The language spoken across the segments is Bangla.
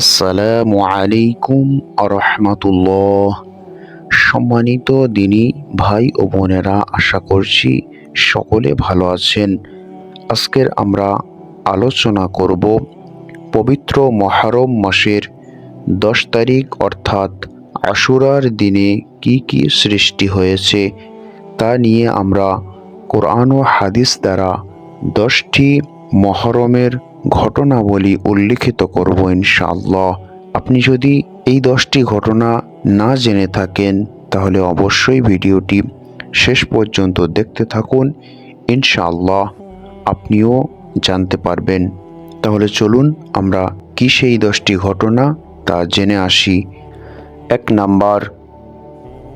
আসসালামু আলাইকুম আরহামতুল্লাহ। সম্মানিত দিনী ভাই ও বোনেরা, আশা করছি সকলে ভালো আছেন। আজকের আমরা আলোচনা করব পবিত্র মহারম মাসের দশ তারিখ, অর্থাৎ আশুরার দিনে কি কি সৃষ্টি হয়েছে তা নিয়ে আমরা কোরআন ও হাদিস দ্বারা দশটি মহরমের ঘটনাবলী উল্লিখিত করব ইনশাআল্লাহ। আপনি যদি এই দশটি ঘটনা না জেনে থাকেন, তাহলে অবশ্যই ভিডিওটি শেষ পর্যন্ত দেখতে থাকুন। ইনশাআল্লাহ, আপনিও জানতে পারবেন। তাহলে চলুন আমরা কি সেই দশটি ঘটনা তা জেনে আসি। এক নাম্বার,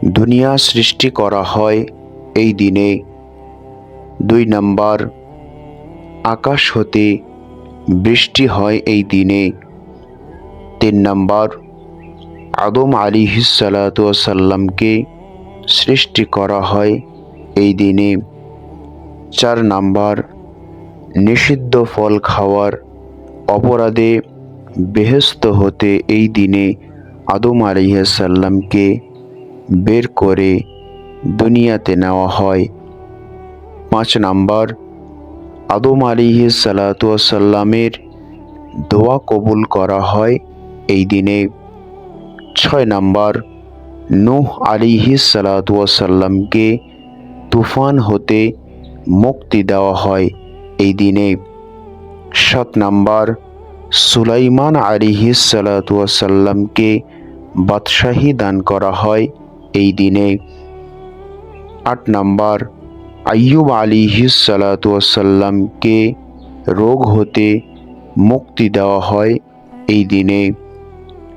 দুনিয়া সৃষ্টি করা হয় এই দিনে। দুই নাম্বার, আকাশ হতে বৃষ্টি হয় এই দিনে। তিন নম্বর, আদম আলী সাল্লামকে সৃষ্টি করা হয় এই দিনে। চার নাম্বার, নিষিদ্ধ ফল খাওয়ার অপরাধে বেহস্ত হতে এই দিনে আদম আলিহাসাল্লামকে বের করে দুনিয়াতে নেওয়া হয়। পাঁচ নাম্বার আদম আলিহি সাল্লামের দোয়া কবুল করা হয় এই দিনে। ছয় নাম্বার, নূহ আলিহি সাল্লামকে তুফান হতে মুক্তি দেওয়া হয় এই দিনে। সাত নাম্বার, সুলাইমান আলিহি সাল্লামকে বাদশাহী দান করা হয় এই দিনে। আট নাম্বার আইয়ুব আলী সাল্লামকে রোগ হতে মুক্তি দেওয়া হয় এই দিনে।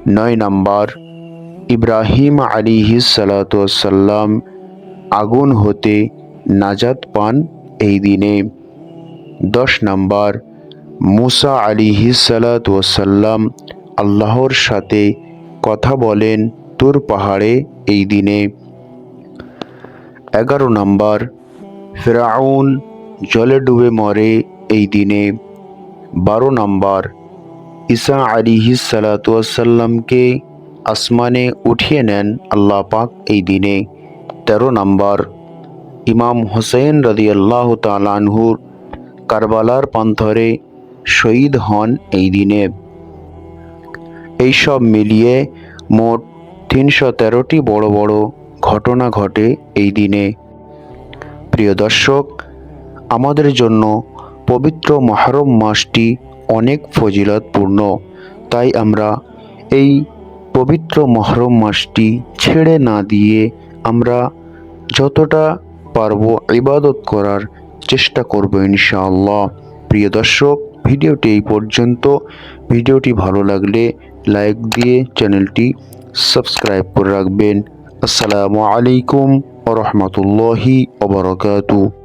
নয় নাম্বার, ইব্রাহিম আলী সাল্লাম আগুন হতে নাজাত পান এই দিনে। দশ নাম্বার, মুসা আলী সাল্লাম আল্লাহর সাথে কথা বলেন তুর পাহাড়ে এই দিনে। এগারো নাম্বার ফেরাউন জলে ডুবে মরে এই দিনে। বারো নম্বর, ঈসা আলিহি সালাতামকে আসমানে উঠিয়ে নেন আল্লাহ পাক এই দিনে। তেরো নম্বর, ইমাম হোসেন রদি আল্লাহ তালানহুর কারবালার পান্থরে শহীদ হন এই দিনে। এইসব মিলিয়ে মোট তিনশো তেরোটি বড় বড় ঘটনা ঘটে এই দিনে। প্রিয় দর্শক, আমাদের জন্য পবিত্র মহরম মাসটি অনেক ফজিলতপূর্ণ। তাই আমরা এই পবিত্র মহরম মাসটি ছেড়ে না দিয়ে আমরা যতটা পারব ইবাদত করার চেষ্টা করব ইনশাআল্লাহ। প্রিয় দর্শক, ভিডিওটি এই পর্যন্ত। ভিডিওটি ভালো লাগলে লাইক দিয়ে চ্যানেলটি সাবস্ক্রাইব করে রাখবেন। আসসালামু আলাইকুম। ورحمة الله وبركاته.